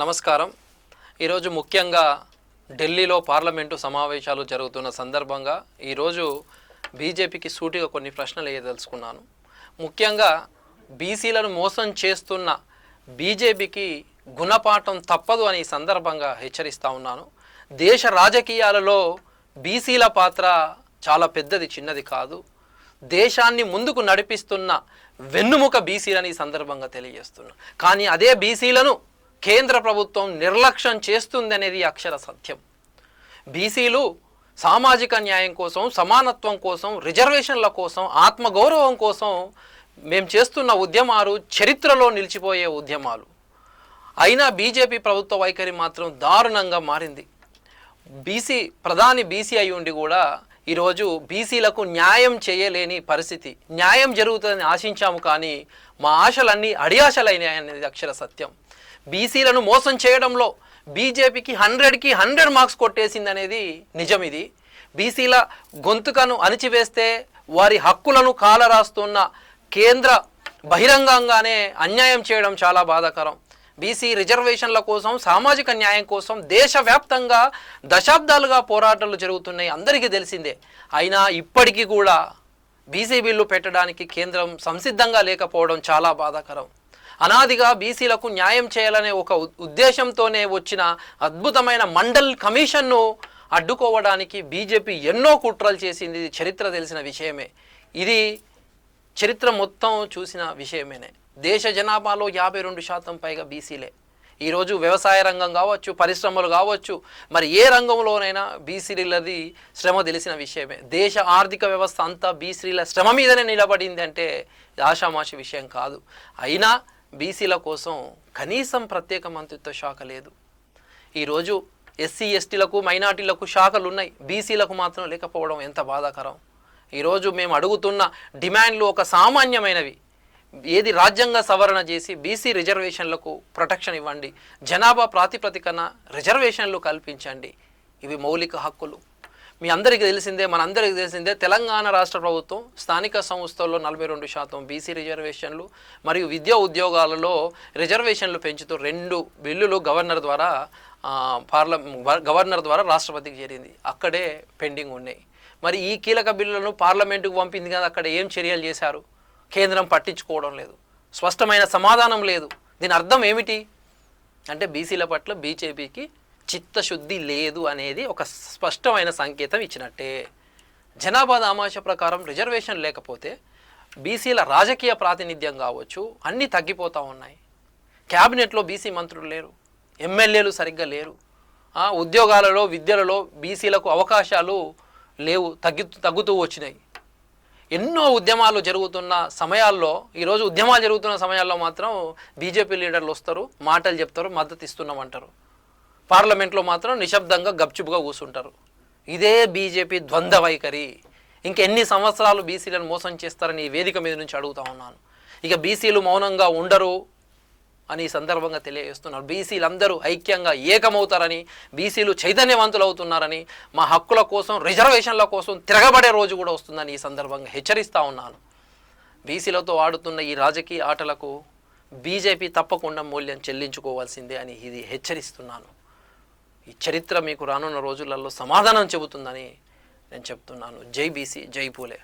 నమస్కారం. ఈరోజు ముఖ్యంగా ఢిల్లీలో పార్లమెంటు సమావేశాలు జరుగుతున్న సందర్భంగా ఈరోజు బీజేపీకి సూటిగా కొన్ని ప్రశ్నలు వేయదలుచుకున్నాను. ముఖ్యంగా బీసీలను మోసం చేస్తున్న బీజేపీకి గుణపాఠం తప్పదు అని సందర్భంగా హెచ్చరిస్తూ ఉన్నాను. దేశ రాజకీయాలలో బీసీల పాత్ర చాలా పెద్దది చిన్నది కాదు. దేశాన్ని ముందుకు నడిపిస్తున్న వెన్నుముక బీసీలని ఈ సందర్భంగా తెలియజేస్తున్నా. కానీ అదే బీసీలను కేంద్ర ప్రభుత్వం నిర్లక్ష్యం చేస్తుందనేది అక్షర సత్యం. బీసీలు సామాజిక న్యాయం కోసం సమానత్వం కోసం రిజర్వేషన్ల కోసం ఆత్మగౌరవం కోసం మేము చేస్తున్న ఉద్యమాలు చరిత్రలో నిలిచిపోయే ఉద్యమాలు. అయినా బీజేపీ ప్రభుత్వ వైఖరి మాత్రం దారుణంగా మారింది. బీసీ ప్రధాని బీసీ అయి ఉండి కూడా ఈరోజు బీసీలకు న్యాయం చేయలేని పరిస్థితి. న్యాయం జరుగుతుందని ఆశించాము కానీ మా ఆశలన్నీ అడియాశలైనాయి అనేది అక్షర సత్యం. బీసీలను మోసం చేయడంలో బీజేపీకి హండ్రెడ్కి హండ్రెడ్ మార్క్స్ కొట్టేసింది అనేది నిజం ఇది బీసీల గొంతుకను అణిచివేస్తే వారి హక్కులను కాలరాస్తున్న కేంద్ర బహిరంగంగానే అన్యాయం చేయడం చాలా బాధాకరం. బీసీ రిజర్వేషన్ల కోసం సామాజిక న్యాయం కోసం దేశవ్యాప్తంగా దశాబ్దాలుగా పోరాటాలు జరుగుతున్నాయి. అందరికీ తెలిసిందే. అయినా ఇప్పటికీ కూడా బీసీ బిల్లు పెట్టడానికి కేంద్రం సంసిద్ధంగా లేకపోవడం చాలా బాధాకరం. అనాదిగా బీసీలకు న్యాయం చేయాలనే ఒక ఉద్దేశంతోనే వచ్చిన అద్భుతమైన మండల్ కమిషన్ను అడ్డుకోవడానికి బీజేపీ ఎన్నో కుట్రలు చేసింది. చరిత్ర తెలిసిన విషయమే. ఇది చరిత్ర మొత్తం చూసిన విషయమేనే. దేశ జనాభాలో యాభై రెండు శాతం పైగా బీసీలే. ఈరోజు వ్యవసాయ రంగం కావచ్చు పరిశ్రమలు కావచ్చు మరి ఏ రంగంలోనైనా బీసీలది శ్రమ తెలిసిన విషయమే. దేశ ఆర్థిక వ్యవస్థ అంతా బీసీల శ్రమ మీదనే నిలబడింది అంటే ఆషామాషి విషయం కాదు. అయినా బీసీల కోసం కనీసం ప్రత్యేక మంత్రిత్వ శాఖ లేదు. ఈరోజు ఎస్సీ ఎస్టీలకు మైనార్టీలకు శాఖలు ఉన్నాయి బీసీలకు మాత్రం లేకపోవడం ఎంత బాధాకరం. ఈరోజు మేము అడుగుతున్న డిమాండ్లు ఒక సామాన్యమైనవి. ఏది రాజ్యాంగ సవరణ చేసి బీసీ రిజర్వేషన్లకు ప్రొటెక్షన్ ఇవ్వండి. జనాభా ప్రాతిపదికన రిజర్వేషన్లు కల్పించండి. ఇవి మౌలిక హక్కులు. మీ అందరికీ తెలిసిందే మనందరికీ తెలిసిందే తెలంగాణ రాష్ట్ర ప్రభుత్వం స్థానిక సంస్థల్లో నలభై రెండు శాతం బీసీ రిజర్వేషన్లు మరియు విద్యా ఉద్యోగాలలో రిజర్వేషన్లు పెంచుతూ రెండు బిల్లులు గవర్నర్ ద్వారా పార్ల గవర్నర్ ద్వారా రాష్ట్రపతికి చేరింది. అక్కడే పెండింగ్ ఉన్నాయి. మరి ఈ కీలక బిల్లులను పార్లమెంటుకు పంపింది కదా అక్కడ ఏం చర్యలు చేశారు? కేంద్రం పట్టించుకోవడం లేదు. స్పష్టమైన సమాధానం లేదు. దీని అర్థం ఏమిటి? అంటే బీసీల పట్ల బీజేపీకి చిత్తశుద్ధి లేదు అనేది ఒక స్పష్టమైన సంకేతం ఇచ్చినట్టే. జనాభా దామాష ప్రకారం రిజర్వేషన్ లేకపోతే బీసీల రాజకీయ ప్రాతినిధ్యం కావచ్చు అన్నీ తగ్గిపోతూ ఉన్నాయి. క్యాబినెట్లో బీసీ మంత్రులు లేరు ఎమ్మెల్యేలు సరిగ్గా లేరు. ఉద్యోగాలలో విద్యలలో బీసీలకు అవకాశాలు లేవు తగ్గి తగ్గుతూ వచ్చినాయి. ఎన్నో ఉద్యమాలు జరుగుతున్న సమయాల్లో ఈరోజు ఉద్యమాలు జరుగుతున్న సమయాల్లో మాత్రం బీజేపీ లీడర్లు వస్తారు మాటలు చెప్తారు మద్దతు ఇస్తున్నామంటారు. పార్లమెంట్లో మాత్రం నిశ్శబ్దంగా గప్చుపుగా కూర్చుంటారు ఇదే బీజేపీ ద్వంద్వ వైఖరి. ఇంకెన్ని సంవత్సరాలు బీసీలను మోసం చేస్తారని ఈ వేదిక మీద నుంచి అడుగుతా ఉన్నాను. ఇక బీసీలు మౌనంగా ఉండరు అని ఈ సందర్భంగా తెలియజేస్తున్నారు. బీసీలు అందరూ ఐక్యంగా ఏకమవుతారని బీసీలు చైతన్యవంతులు అవుతున్నారని మా హక్కుల కోసం రిజర్వేషన్ల కోసం తిరగబడే రోజు కూడా వస్తుందని ఈ సందర్భంగా హెచ్చరిస్తూ ఉన్నాను. బీసీలతో ఆడుతున్న ఈ రాజకీయ ఆటలకు బీజేపీ తప్పకుండా మూల్యం చెల్లించుకోవాల్సిందే అని ఇది హెచ్చరిస్తున్నాను. ఈ చరిత్ర మీకు రానున్న రోజులలో సమాధానం చెబుతుందని నేను చెప్తున్నాను. జై బీసీ జై పూలే.